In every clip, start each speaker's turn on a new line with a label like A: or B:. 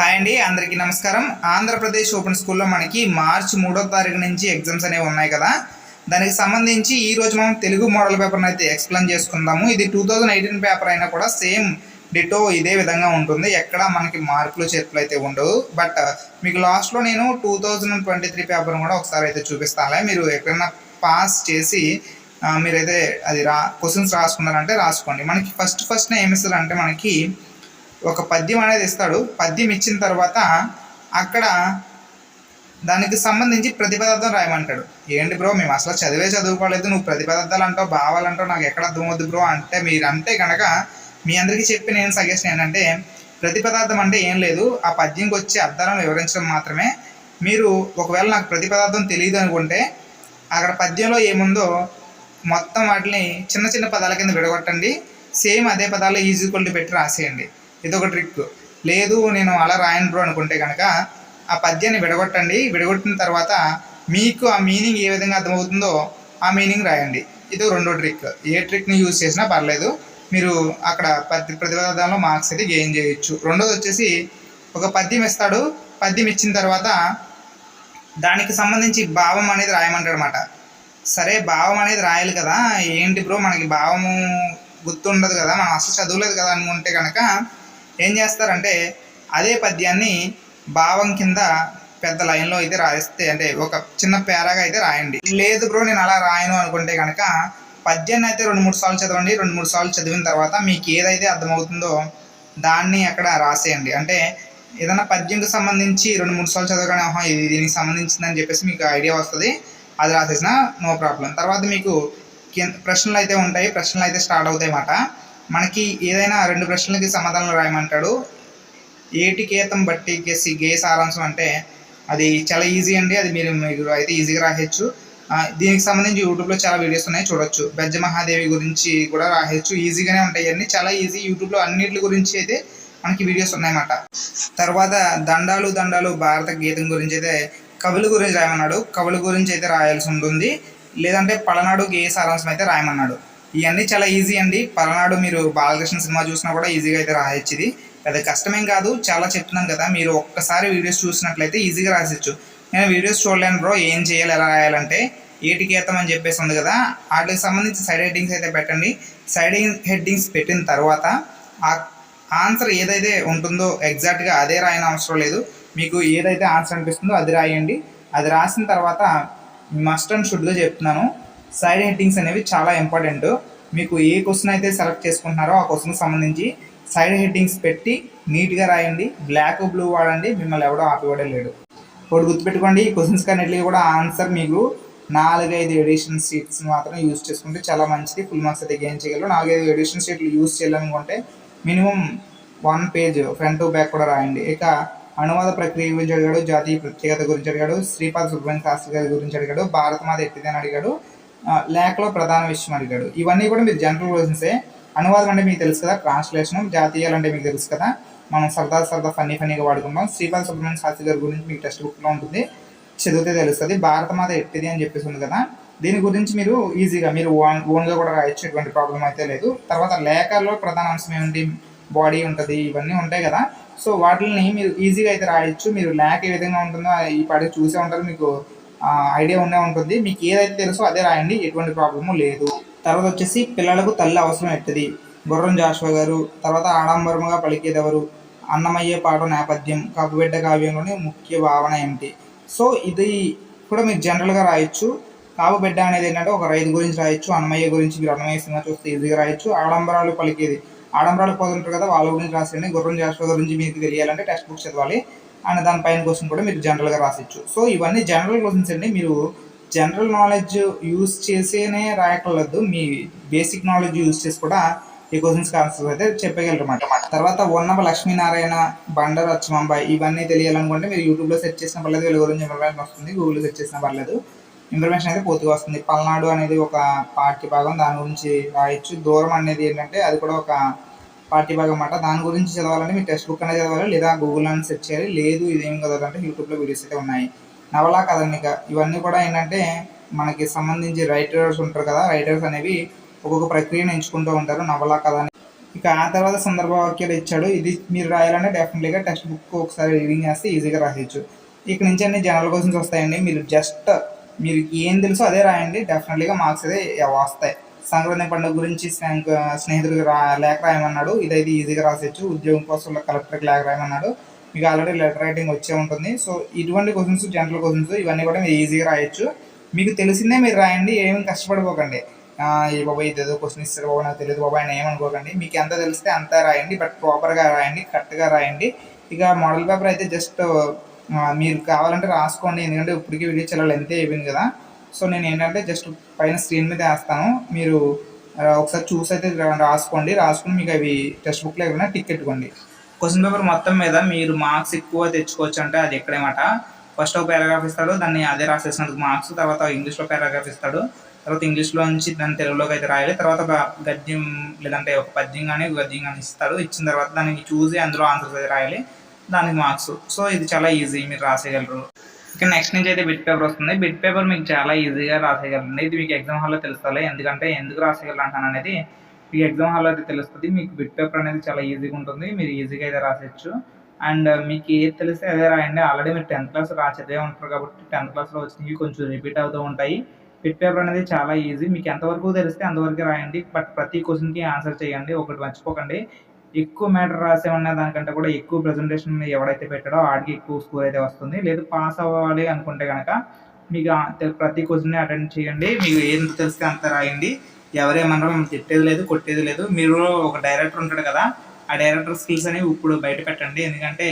A: Hi అండి అందరికీ నమస్కారం. ఆంధ్రప్రదేశ్ ఓపెన్ స్కూల్లో మనకి మార్చి మూడో తారీఖు నుంచి ఎగ్జామ్స్ అనేవి ఉన్నాయి కదా. దానికి సంబంధించి ఈ రోజు మనం తెలుగు మోడల్ పేపర్ని అయితే ఎక్స్ప్లెయిన్ చేసుకుందాము. ఇది టూ థౌజండ్ ఎయిటీన్ పేపర్ అయినా కూడా సేమ్ డిటో ఇదే విధంగా ఉంటుంది. ఎక్కడ మనకి మార్కులు చేతులు అయితే ఉండవు. బట్ మీకు లాస్ట్లో నేను two thousand twenty three paper కూడా ఒకసారి అయితే చూపిస్తానులే మీరు ఎక్కడైనా పాస్ చేసి మీరైతే అది రా క్వశ్చన్స్ రాసుకున్నారంటే రాసుకోండి. మనకి ఫస్ట్ ఫస్ట్ ఏమి ఇస్తారంటే మనకి ఒక పద్యం అనేది ఇస్తాడు. పద్యం ఇచ్చిన తర్వాత అక్కడ దానికి సంబంధించి ప్రతిపదార్థం రాయమంటాడు. ఏంటి బ్రో మేము అసలు చదివే చదువుకోలేదు. నువ్వు ప్రతిపదార్థాలు అంటావు భావాలంటావు నాకు ఎక్కడ అర్థమవుద్ది బ్రో? అంటే మీరు అంటే కనుక మీ అందరికీ చెప్పి నేను సజెషన్ ఏంటంటే ప్రతిపదార్థం అంటే ఏం లేదు. ఆ పద్యంకి వచ్చే అర్థాలను వివరించడం మాత్రమే. మీరు ఒకవేళ నాకు ప్రతిపదార్థం తెలియదు అనుకుంటే అక్కడ పద్యంలో ఏముందో మొత్తం వాటిని చిన్న చిన్న పదాల కింద విడగొట్టండి. సేమ్ అదే పదాలు ఈజీక్వల్ పెట్టి రాసేయండి. ఇదొక ట్రిక్ లేదు నేను అలా రాయను బ్రో అనుకుంటే కనుక ఆ పద్యాన్ని విడగొట్టండి. విడగొట్టిన తర్వాత మీకు ఆ మీనింగ్ ఏ విధంగా అర్థమవుతుందో ఆ మీనింగ్ రాయండి. ఇది రెండో ట్రిక్ ఏ ట్రిక్ని యూజ్ చేసినా పర్లేదు. మీరు అక్కడ ప్రతి ప్రతిపదార్థంలో మార్క్స్ అయితే గెయిన్ చేయొచ్చు. రెండోది వచ్చేసి ఒక పద్యం ఇస్తాడు. పద్యం ఇచ్చిన తర్వాత దానికి సంబంధించి భావం అనేది రాయమంటాడు అనమాట సరే భావం అనేది రాయాలి కదా. ఏంటి బ్రో మనకి భావము గుర్తుండదు కదా. మనం అసలు చదవలేదు కదా అనుకుంటే కనుక ఏం చేస్తారంటే అదే పద్యాన్ని భావం కింద పెద్ద లైన్లో అయితే రాయిస్తే అంటే ఒక చిన్న పేరాగా అయితే రాయండి. లేదు బ్రో నేను అలా రాయను అనుకుంటే కనుక పద్యాన్ని అయితే రెండు మూడు సార్లు చదవండి రెండు మూడు సార్లు చదివిన తర్వాత మీకు ఏదైతే అర్థమవుతుందో దాన్ని అక్కడ రాసేయండి. అంటే ఏదైనా పద్యంకి సంబంధించి రెండు మూడు సార్లు చదవగానే ఆహా ఇది దీనికి సంబంధించిందని చెప్పేసి మీకు ఐడియా వస్తుంది అది రాసేసిన నో ప్రాబ్లం. తర్వాత మీకు ప్రశ్నలు అయితే ఉంటాయి ప్రశ్నలు అయితే స్టార్ట్ అవుతాయి అన్నమాట. మనకి ఏదైనా రెండు ప్రశ్నలకి సమాధానం రాయమంటాడు. ఏటికేతం బట్టి కేసి గే సారాంశం అంటే అది చాలా ఈజీ అండి. అది మీరు మీరు అయితే ఈజీగా రాయొచ్చు. దీనికి సంబంధించి యూట్యూబ్లో చాలా వీడియోస్ ఉన్నాయి. చూడొచ్చు. బెజ్జ మహాదేవి గురించి కూడా రాయొచ్చు. ఈజీగానే ఉంటాయి అన్నీ. చాలా ఈజీ యూట్యూబ్లో అన్నిటి గురించి అయితే మనకి వీడియోస్ ఉన్నాయన్నమాట. తర్వాత దండాలు దండాలు భారత గీతం గురించి అయితే కవుల గురించి రాయమన్నాడు. కవుల గురించి అయితే రాయాల్సి ఉంటుంది. లేదంటే పలనాడు గేయ సారాంశం అయితే రాయమన్నాడు. ఇవన్నీ చాలా ఈజీ అండి. పలనాడు మీరు బాలకృష్ణ సినిమా చూసినా కూడా ఈజీగా అయితే రాయొచ్చు ఇది. పెద్ద కష్టమేం కాదు. చాలా చెప్తున్నాను కదా మీరు ఒక్కసారి వీడియోస్ చూసినట్లయితే ఈజీగా రాసిచ్చు. నేను వీడియోస్ చూడలేను బ్రో ఏం చేయాలి ఎలా రాయాలంటే ఏటికేతం అని చెప్పేసి ఉంది కదా వాటికి సంబంధించి సైడ్ హెడ్డింగ్స్ అయితే పెట్టండి. సైడ్ హెడ్డింగ్స్ పెట్టిన తర్వాత ఆ ఆన్సర్ ఏదైతే ఉంటుందో ఎగ్జాక్ట్గా అదే రాయని అవసరం లేదు. మీకు ఏదైతే ఆన్సర్ అనిపిస్తుందో అది రాయండి. అది రాసిన తర్వాత మస్ట్ అండ్ షుడ్గా చెప్తున్నాను. సైడ్ హెడ్డింగ్స్ అనేవి చాలా ఇంపార్టెంట్. మీకు ఏ క్వశ్చన్ అయితే సెలెక్ట్ చేసుకుంటున్నారో ఆ క్వశ్చన్కి సంబంధించి సైడ్ హెడ్డింగ్స్ పెట్టి నీట్గా రాయండి. బ్లాక్ బ్లూ వాడండి. మిమ్మల్ని ఎవడో ఆపివాడే ఇప్పుడు గుర్తుపెట్టుకోండి ఈ క్వశ్చన్స్ కన్నిటికీ కూడా ఆన్సర్ మీకు నాలుగైదు ఎడిషన్ షీట్స్ మాత్రం యూజ్ చేసుకుంటే చాలా మంచిది. ఫుల్ మార్క్స్ అయితే గెయిన్ చేయగలరు. నాలుగైదు ఎడిషన్ షీట్లు యూజ్ చేయాలనుకుంటే minimum one page front to back కూడా రాయండి. ఇక అనువాద ప్రక్రియ గురించి అడిగాడు జాతీయ ప్రత్యేకత గురించి అడిగాడు శ్రీపాద సుబ్రహ్మణ్య శాస్త్రి గారి గురించి అడిగాడు భారతమాత ఎట్టిదని అడిగాడు లేఖలో ప్రధాన విషయం అడిగాడు. ఇవన్నీ కూడా మీరు జనరల్ క్వశ్చన్సే అనువాదం అంటే మీకు తెలుసు కదా ట్రాన్స్లేషన్ జాతీయాలు అంటే మీకు తెలుసు కదా. మనం సరదా సరదా ఫన్నీ ఫన్నీగా వాడుకుంటాం. శ్రీపాద సుబ్రహ్మణ్య శాస్త్రి గారి గురించి మీకు టెక్స్ట్ బుక్లో ఉంటుంది. చదివితే తెలుస్తుంది. భారతమాత ఎట్టిది అని చెప్పేసి ఉంది కదా. దీని గురించి మీరు ఈజీగా మీరు ఓన్ ఓన్గా కూడా రాయొచ్చు ఎటువంటి ప్రాబ్లం అయితే లేదు. తర్వాత లేఖలో ప్రధాన అంశం ఏమిటి బాడీ ఉంటుంది ఇవన్నీ ఉంటాయి కదా. సో వాటిని మీరు ఈజీగా అయితే రాయొచ్చు. మీరు లేఖ ఏ విధంగా ఉంటుందో ఈ పాటికి చూసే ఉంటారు. మీకు ఐడియా ఉండే ఉంటుంది. మీకు ఏదైతే తెలుసో అదే రాయండి. ఎటువంటి ప్రాబ్లము లేదు. తర్వాత వచ్చేసి పిల్లలకు తల్లి అవసరం ఎట్టది? గుర్రం జాషువా గారు తర్వాత ఆడంబరముగా పలికేదెవరు? అన్నమయ్య పాట నేపథ్యం కప్పుబిడ్డ కావ్యంలోని ముఖ్య భావన ఏమిటి? సో ఇది కూడా మీరు జనరల్గా రాయొచ్చు. కాపుబిడ్డ అనేది ఏంటంటే ఒక రైతు గురించి రాయొచ్చు. అన్నమయ్య గురించి మీరు అన్నమయ్య సినిమా చూస్తే ఈజీగా రాయొచ్చు. ఆడంబరాలు పలికేది. ఆడంబరాలు పోతుంటారు కదా వాళ్ళ గురించి రాసేయండి. గుర్రం జాషువా గురించి మీకు తెలియాలంటే టెక్స్ట్ బుక్ చదవాలి. అండ్ దానిపైన క్వశ్చన్ కూడా మీరు జనరల్గా రాసిచ్చు. సో ఇవన్నీ జనరల్ క్వశ్చన్స్ అండి. మీరు జనరల్ నాలెడ్జ్ యూస్ చేసేనే రాయకూడదు మీ బేసిక్ నాలెడ్జ్ యూస్ చేసి కూడా ఈ క్వశ్చన్స్ ఆన్సర్స్ అయితే చెప్పగలరు అన్నమాట. తర్వాత ఉన్నవ లక్ష్మీనారాయణ బండర్ అచ్చమంబ ఇవన్నీ తెలియాలనుకుంటే మీరు యూట్యూబ్లో సెర్చ్ చేసిన పర్లేదు వీళ్ళ గురించి ఇన్ఫర్మేషన్ వస్తుంది గూగుల్లో సెర్చ్ చేసిన పర్లేదు. ఇన్ఫర్మేషన్ అయితే పూర్తిగా వస్తుంది. పల్నాడు అనేది ఒక పార్టీ భాగం. దాని గురించి రాయొచ్చు. దూరం అనేది ఏంటంటే అది కూడా ఒక పార్టీ భాగం అన్నమాట. దాని గురించి చదవాలంటే మీరు టెక్స్ట్ బుక్ అనేది చదవాలి లేదా గూగుల్ అని సెర్చ్ చేయాలి. లేదు ఇదేం చదవాలంటే యూట్యూబ్లో వీడియోస్ అయితే ఉన్నాయి. నవలా కథనిక. ఇవన్నీ కూడా ఏంటంటే మనకి సంబంధించి రైటర్స్ ఉంటారు కదా రైటర్స్ అనేవి ఒక్కొక్క ప్రక్రియను ఎంచుకుంటూ ఉంటారు నవలా కథ ఇక ఆ తర్వాత సందర్భ వాక్యాలు ఇచ్చాడు. ఇది మీరు రాయాలంటే డెఫినెట్లీగా టెక్స్ట్ బుక్ ఒకసారి రీడింగ్ చేస్తే ఈజీగా రాసేయచ్చు ఇక్కడ నుంచి అన్ని జనరల్ క్వశ్చన్స్ వస్తాయండి. మీరు జస్ట్ మీరు ఏం తెలుసో అదే రాయండి. డెఫినెట్లీగా మార్క్స్ అయితే వస్తాయి. సంక్రాంతి పండుగ గురించి స్నేహితుడికి రా లేఖ రాయమన్నాడు. ఇదైతే ఈజీగా రాసేచ్చు ఉద్యోగం కోసం కలెక్టర్కి లేఖ రాయమన్నాడు. మీకు ఆల్రెడీ లెటర్ రైటింగ్ వచ్చే ఉంటుంది. సో ఇటువంటి క్వశ్చన్స్ జనరల్ క్వశ్చన్స్ ఇవన్నీ కూడా మీరు ఈజీగా రాయొచ్చు. మీకు తెలిసిందే మీరు రాయండి. ఏమి కష్టపడిపోకండి. ఆ, ఏ బాబా ఇది ఏదో క్వశ్చన్ ఇస్తారు బాబా నాకు తెలియదు బాబా ఆయన ఏమనుకోకండి. మీకు ఎంత తెలిస్తే అంత రాయండి. బట్ ప్రాపర్గా రాయండి కరెక్ట్గా రాయండి. ఇక మోడల్ పేపర్ అయితే జస్ట్ మీరు కావాలంటే రాసుకోండి. ఎందుకంటే ఇప్పటికీ వీడియో చాలా లెంత్ అయిపోయింది కదా. సో నేను ఏంటంటే జస్ట్ పైన స్క్రీన్ మీద వేస్తాను. మీరు ఒకసారి చూసి అయితే రాసుకోండి. రాసుకుని మీకు అవి టెక్స్ట్ బుక్లో ఏమైనా టిక్ పెట్టుకోండి క్వశ్చన్ పేపర్ మొత్తం మీద మీరు మార్క్స్ ఎక్కువ తెచ్చుకోవచ్చు అంటే అది ఎక్కడేమాట? ఫస్ట్ ఒక పారాగ్రాఫ్ ఇస్తాడు దాన్ని అదే రాసేసినందుకు మార్క్స్ తర్వాత ఇంగ్లీష్లో పారాగ్రాఫ్ ఇస్తాడు తర్వాత ఇంగ్లీష్లో నుంచి దాన్ని తెలుగులోకి అయితే రాయాలి తర్వాత గద్యం లేదంటే ఒక పద్యం కానీ గద్యం కానీ ఇస్తాడు. ఇచ్చిన తర్వాత దానికి చూసి అందులో ఆన్సర్స్ అయితే రాయాలి. దానికి మార్క్స్ సో ఇది చాలా ఈజీ మీరు రాసేయగలరు. ఇక నెక్స్ట్ నుంచి అయితే బిట్ పేపర్ వస్తుంది. బిట్ పేపర్ మీకు చాలా ఈజీగా రాసేయగలండి ఇది మీకు ఎగ్జామ్ హాల్లో తెలుస్తుంది ఎందుకంటే ఎందుకు రాసేయగలరు అనేది మీకు ఎగ్జామ్ హాల్లో అయితే తెలుస్తుంది. మీకు బిట్ పేపర్ అనేది చాలా ఈజీగా ఉంటుంది. మీరు ఈజీగా అయితే రాసేయచ్చు. అండ్ uh, మీకు ఏది తెలిస్తే అదే రాయండి. ఆల్రెడీ మీరు టెన్త్ క్లాస్ రా చదివే ఉంటారు కాబట్టి టెన్త్ క్లాస్లో వచ్చినవి కొంచెం రిపీట్ అవుతూ ఉంటాయి. బిట్ పేపర్ అనేది చాలా ఈజీ మీకు ఎంతవరకు తెలిస్తే అంతవరకు రాయండి. బట్ ప్రతి క్వశ్చన్కి ఆన్సర్ చేయండి. ఒకటి మర్చిపోకండి. ఎక్కువ మ్యాటర్ రాసేమన్న దానికంటే కూడా ఎక్కువ ప్రజెంటేషన్ ఎవడైతే పెట్టాడో ఆడికి ఎక్కువ స్కోర్ అయితే వస్తుంది. లేదు పాస్ అవ్వాలి అనుకుంటే కనుక మీకు ప్రతి క్వశ్చన్ని అటెండ్ చేయండి. మీకు ఏం తెలిస్తే అంత రాయండి. ఎవరేమన్నారో మేము తిట్టేది లేదు కొట్టేది లేదు. మీరు ఒక డైరెక్టర్ ఉంటాడు కదా ఆ డైరెక్టర్ స్కిల్స్ అనేవి ఇప్పుడు బయట పెట్టండి. ఎందుకంటే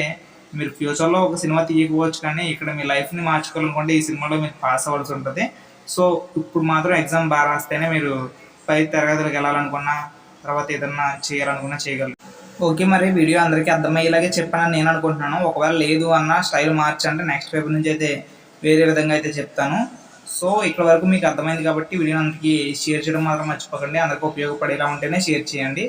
A: మీరు ఫ్యూచర్లో ఒక సినిమా తీయకపోవచ్చు కానీ ఇక్కడ మీ లైఫ్ని మార్చుకోవాలనుకుంటే ఈ సినిమాలో మీరు పాస్ అవ్వాల్సి ఉంటుంది. సో ఇప్పుడు మాత్రం ఎగ్జామ్ బాగా రాస్తేనే మీరు పై తరగతులకు వెళ్ళాలనుకున్నా తర్వాత ఏదన్నా చేయాలనుకున్నా చేయగలరు. ఓకే మరి వీడియో అందరికీ అర్థమయ్యేలాగే చెప్పానని నేను అనుకుంటున్నాను. ఒకవేళ లేదు అన్న స్టైల్ మార్చంటే నెక్స్ట్ పేపర్ నుంచి అయితే వేరే విధంగా అయితే చెప్తాను. సో ఇక్కడ వరకు మీకు అర్థమైంది కాబట్టి వీడియో అందరికీ షేర్ చేయడం మాత్రం మర్చిపోకండి. అందరికీ ఉపయోగపడేలా ఉంటేనే షేర్ చేయండి.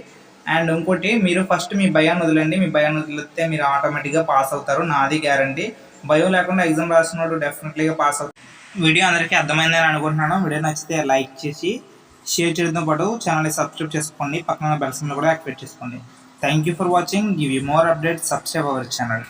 A: అండ్ ఇంకోటి మీరు ఫస్ట్ మీ భయాన్ని వదిలండి. మీ భయాన్ని వదిలితే మీరు ఆటోమేటిక్గా పాస్ అవుతారు. నాది గ్యారంటీ. భయం లేకుండా ఎగ్జామ్ రాసినప్పుడు డెఫినెట్లీగా పాస్ అవుతారు వీడియో అందరికీ అర్థమైందని అనుకుంటున్నాను. వీడియో నచ్చితే లైక్ చేసి షేర్ చేయడంతో పాటు ఛానల్ని సబ్స్క్రైబ్ చేసుకోండి. పక్కన బెల్ కూడా యాక్టివేట్ చేసుకోండి. Thank you for watching. Give you more updates. Subscribe our channel.